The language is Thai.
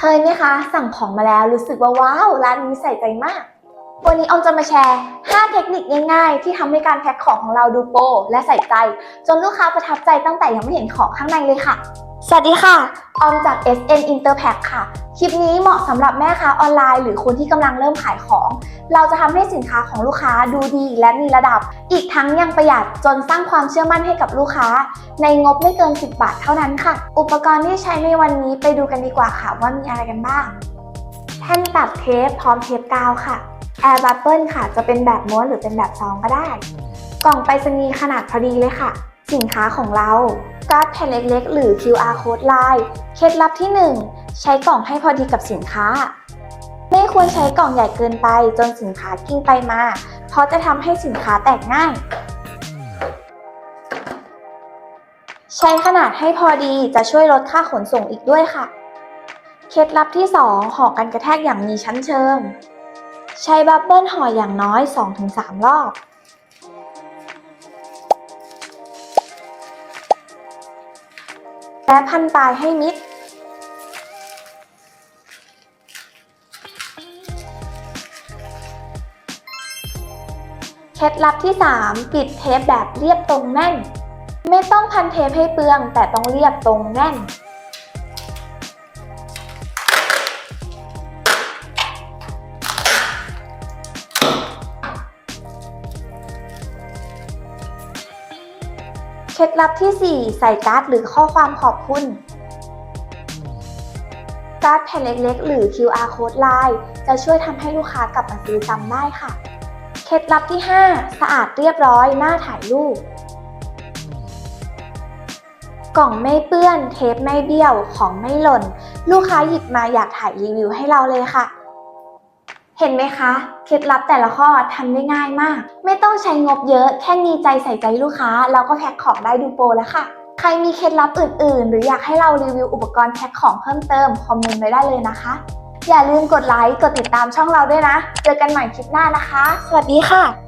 เคยไหมคะ สั่งของมาแล้วรู้สึกว่าว้าวร้านนี้ใส่ใจมาก วันนี้ออมจะมาแชร์ 5 เทคนิคง่ายๆ ที่ทำให้การแพ็คของของเราดูโปรและใส่ใจ จนลูกค้าประทับใจตั้งแต่ยังไม่เห็นของข้างในเลยค่ะ สวัสดีค่ะ ออมจาก SN Interpack ค่ะ คลิปนี้เหมาะสำหรับแม่ค้าออนไลน์ หรือคนที่กำลังเริ่มขายของ เราจะทำให้สินค้าของลูกค้าดูดีและมีระดับ อีกทั้งยังประหยัดจนสร้างความเชื่อมั่นให้กับลูกค้า ในงบไม่เกิน 10 บาทเท่านั้นค่ะ อุปกรณ์ที่ใช้ในวันนี้ไปดูกันดีกว่าค่ะว่ามีอะไรกันบ้าง แท่นตัดเทปพร้อมเทปกาวค่ะ Air Bubble ค่ะ จะเป็นแบบม้วนหรือเป็นแบบซองก็ได้ กล่องไปรษณีย์ขนาดพอดีเลยค่ะ สินค้าของเรา การ์ดแผ่นเล็กๆ หรือ QR code ลายเคล็ดลับที่ 1 ใช้กล่องให้พอดีกับสินค้า ไม่ควรใช้กล่องใหญ่เกินไปจนสินค้ากิ้งไปมา เพราะจะทำให้สินค้าแตกง่าย ใช้ขนาดให้พอดีจะช่วยลดค่าขนส่งอีกด้วยค่ะ เคล็ดลับที่ 2ห่อกันกระแทกอย่างมีชั้นเชิง ใช้บับเบิลห่ออย่างน้อย 2-3 รอบ และพันปลายให้มิด เคล็ดลับที่ 3 ปิดเทปแบบเรียบตรงแน่น ไม่ต้องพันเทปให้เปลือง แต่ต้องเรียบตรงแน่น เคล็ดลับที่ 4 ใส่การ์ดหรือข้อความขอบคุณ การ์ดแผ่นเล็กๆ หรือ QR code ลายจะช่วยทำให้ลูกค้ากลับมาซื้อซ้ำได้ค่ะ เคล็ดลับที่ 5 สะอาดเรียบร้อยหน้าถ่ายรูป กล่องไม่เปื้อน เทปไม่เบี้ยว ของไม่หล่น ลูกค้าหยิบมาอยากถ่ายรีวิวให้เราเลยค่ะ เห็นไหมคะ เคล็ดลับแต่ละข้อทำได้ง่ายมาก ไม่ต้องใช้งบเยอะ แค่มีใจใส่ใจลูกค้า เราก็แพ็คของได้ดูโปรแล้วค่ะ ใครมีเคล็ดลับอื่น ๆ หรืออยากให้เรารีวิวอุปกรณ์แพ็คของเพิ่มเติม คอมเมนต์ไว้ได้เลยนะคะ อย่าลืมกดไลค์ กดติดตามช่องเราด้วยนะ เจอกันใหม่คลิปหน้านะคะ สวัสดีค่ะ